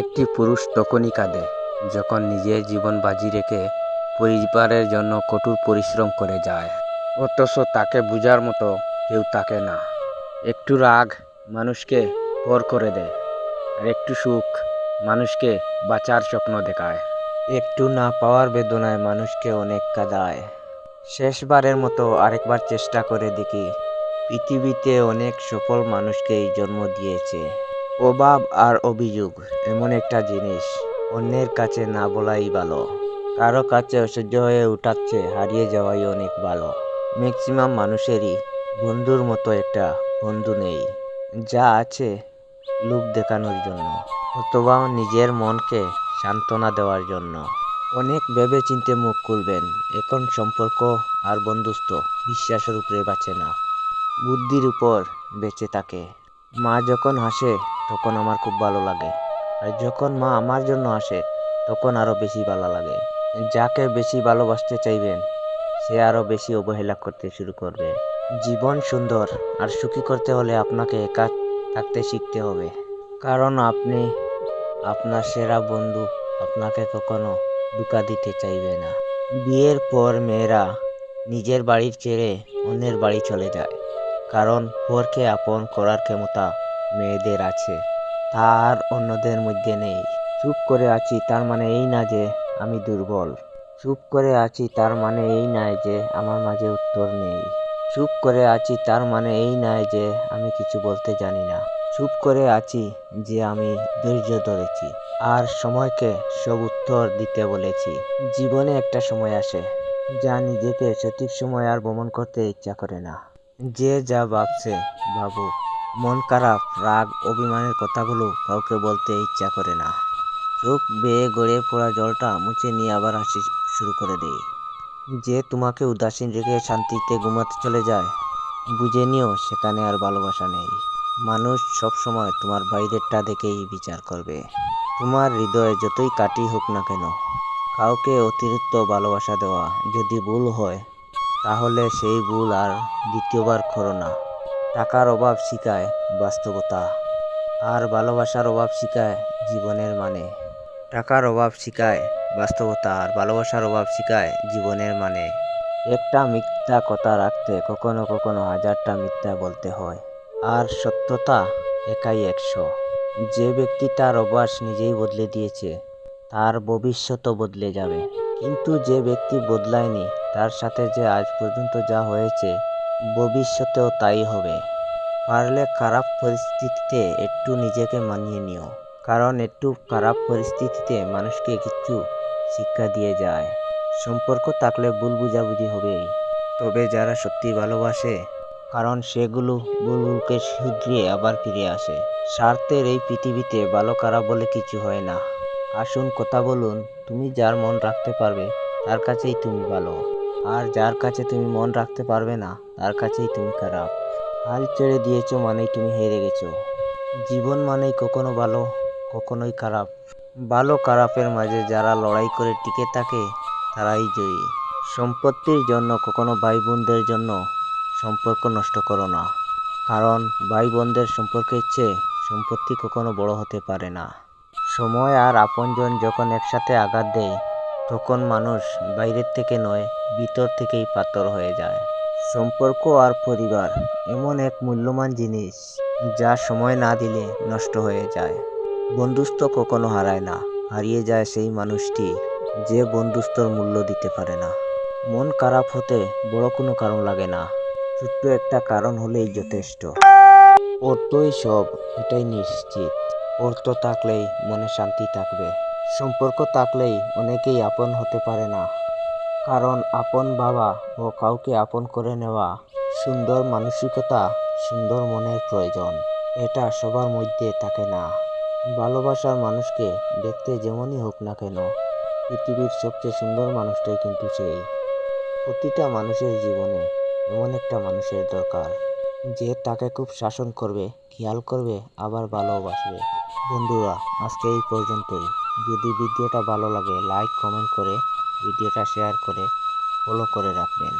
একটি পুরুষ তখনই কাঁদে, যখন নিজের জীবন বাজি রেখে পরিবারের জন্য কঠোর পরিশ্রম করে যায়। অথচ তাকে বোঝার মতো কেউ তাকে না। একটু রাগ মানুষকে পর করে দেয়, আর একটু সুখ মানুষকে বাঁচার স্বপ্ন দেখায়। একটু না পাওয়ার বেদনায় মানুষকে অনেক কাদায়। শেষবারের মতো আরেকবার চেষ্টা করে দেখি, পৃথিবীতে অনেক সফল মানুষকেই জন্ম দিয়েছে। অভাব আর অভিযোগ, এমন একটা জিনিস অন্যের কাছে না বলাই ভালো। কারও কাছে অসহ্য হয়ে উঠাচ্ছে, হারিয়ে যাওয়াই অনেক ভালো। ম্যাক্সিমাম মানুষেরই বন্ধুর মতো একটা বন্ধু নেই, যা আছে লোক দেখানোর জন্য, অথবা নিজের মনকে সান্ত্বনা দেওয়ার জন্য। অনেক ভেবে চিনতে মুখ খুলবেন, এখন সম্পর্ক আর বন্ধুত্ব বিশ্বাসের উপরে বাঁচে না। বুদ্ধির উপর বেঁচে থাকে। মা যখন হাসে তখন আমার খুব ভালো লাগে। আর যখন মা আমার জন্য আসে, তখন আরও বেশি ভালো লাগে। যাকে বেশি ভালোবাসতে চাইবেন, সে আরও বেশি অবহেলা করতে শুরু করবে। জীবন সুন্দর আর সুখী করতে হলে আপনাকে একা থাকতে শিখতে হবে। কারণ আপনি আপনার সেরা বন্ধু আপনাকে কখনো ধোঁকা দিতে চাইবে না। বিয়ের পর মেয়েরা নিজের বাড়ির ছেড়ে অন্যের বাড়ি চলে যায়। কারণ পরকে আপন করার ক্ষমতা মেয়েদের আছে। তার অন্যদের মধ্যে নেই। চুপ করে আছি, তার মানে এই না যে আমি দুর্বল। চুপ করে আছি, তার মানে এই নয় যে আমার মাঝে উত্তর নেই। চুপ করে আছি, তার মানে এই নয় যে আমি কিছু বলতে জানি না। চুপ করে আছি যে আমি ধৈর্য ধরেছি, আর সময়কে সব উত্তর দিতে বলেছি। জীবনে একটা সময় আসে, যা নিজেকে সঠিক সময় আর ভ্রমণ করতে ইচ্ছা করে না। যে যা ভাবছে, ভাবুক। মন খারাপ, রাগ, অভিমানের কথাগুলো কাউকে বলতে ইচ্ছা করে না। চোখ বেয়ে গড়ে পড়া জলটা মুছে নিয়ে আবার হাসি শুরু করে দেয়। যে তোমাকে উদাসীন রেখে শান্তিতে ঘুমাতে চলে যায়, বুঝে নিও সেখানে আর ভালোবাসা নেই। মানুষ সবসময় তোমার বাইরেরটা দেখেই বিচার করবে। তোমার হৃদয়ে যতই কাটি হোক না কেন, কাউকে অতিরিক্ত ভালোবাসা দেওয়া যদি ভুল হয়, তাহলে সেই ভুল আর দ্বিতীয়বার করো না। টাকার অভাব শিখায় বাস্তবতা, আর ভালোবাসার অভাব শিখায় জীবনের মানে। টাকার অভাব শিখায় বাস্তবতা, আর ভালোবাসার অভাব শিখায় জীবনের মানে। একটা মিথ্যা কথা রাখতে কখনো কখনো হাজারটা মিথ্যা বলতে হয়, আর সত্যতা একাই একশো। যে ব্যক্তি তার অভ্যাস নিজেই বদলে দিয়েছে, তার ভবিষ্যতও বদলে যাবে। কিন্তু যে ব্যক্তি বদলায়নি, তার সাথে যে আজ পর্যন্ত যা হয়েছে ভবিষ্যতেও তাই হবে। পারলে খারাপ পরিস্থিতিতে একটু নিজেকে মানিয়ে নিও। কারণ একটু খারাপ পরিস্থিতিতে মানুষকে কিছু শিক্ষা দিয়ে যায়। সম্পর্ক থাকলে ভুল বুঝাবুঝি হবেই। তবে যারা সত্যি ভালোবাসে, কারণ সেগুলো ভুলকে শুধরিয়ে আবার ফিরে আসে। স্বার্থের এই পৃথিবীতে ভালো খারাপ বলে কিছু হয় না। আসুন কথা বলুন, তুমি যার মন রাখতে পারবে, তার কাছেই তুমি ভালো। আর যার কাছে তুমি মন রাখতে পারবে না, তার কাছেই তুমি খারাপ। হাল ছেড়ে দিয়েছ মানেই তুমি হেরে গেছো। জীবন মানেই কখনো ভালো, কখনোই খারাপ। ভালো খারাপের মাঝে যারা লড়াই করে টিকে থাকে, তারাই জয়ী। সম্পত্তির জন্য, কখনো ভাই বোনদের জন্য সম্পর্ক নষ্ট করো না। কারণ ভাই বোনদের সম্পর্কের চেয়ে সম্পত্তি কখনো বড় হতে পারে না। সময় আর আপনজন যখন একসাথে আঘাত দেয় তখন মানুষ বাইরের থেকে নয়, ভিতর থেকেই পাথর হয়ে যায়। সম্পর্ক আর পরিবার এমন এক মূল্যবান জিনিস যা সময় না দিলে নষ্ট হয়ে যায়। বন্ধুত্ব কখনো হারায় না, হারিয়ে যায় সেই মানুষটি যে বন্ধুত্বর মূল্য দিতে পারে না। মন খারাপ হতে বড় কোনো কারণ লাগে না, ছোট্ট একটা কারণ হলেই যথেষ্ট। অর্থই সব, এটাই নিশ্চিত। অর্থ থাকলেই মনে শান্তি থাকবে। সম্পর্ক থাকলেই অনেকেই আপন হতে পারে না। কারণ আপন বাবা ও কাউকে আপন করে নেওয়া সুন্দর মানসিকতা, সুন্দর মনের প্রয়োজন, এটা সবার মধ্যে থাকে না। ভালোবাসার মানুষকে দেখতে যেমনই হোক না কেন, পৃথিবীর সবচেয়ে সুন্দর মানুষটাই কিন্তু সেই। প্রতিটা মানুষের জীবনে এমন একটা মানুষের দরকার, যে তাকে খুব শাসন করবে, খেয়াল করবে, আবার ভালোবাসবে। বন্ধুরা, আজকে এই পর্যন্তই। যদি ভিডিওটা ভালো লাগে লাইক কমেন্ট করে ভিডিওটা শেয়ার করে ফলো করে রাখবেন।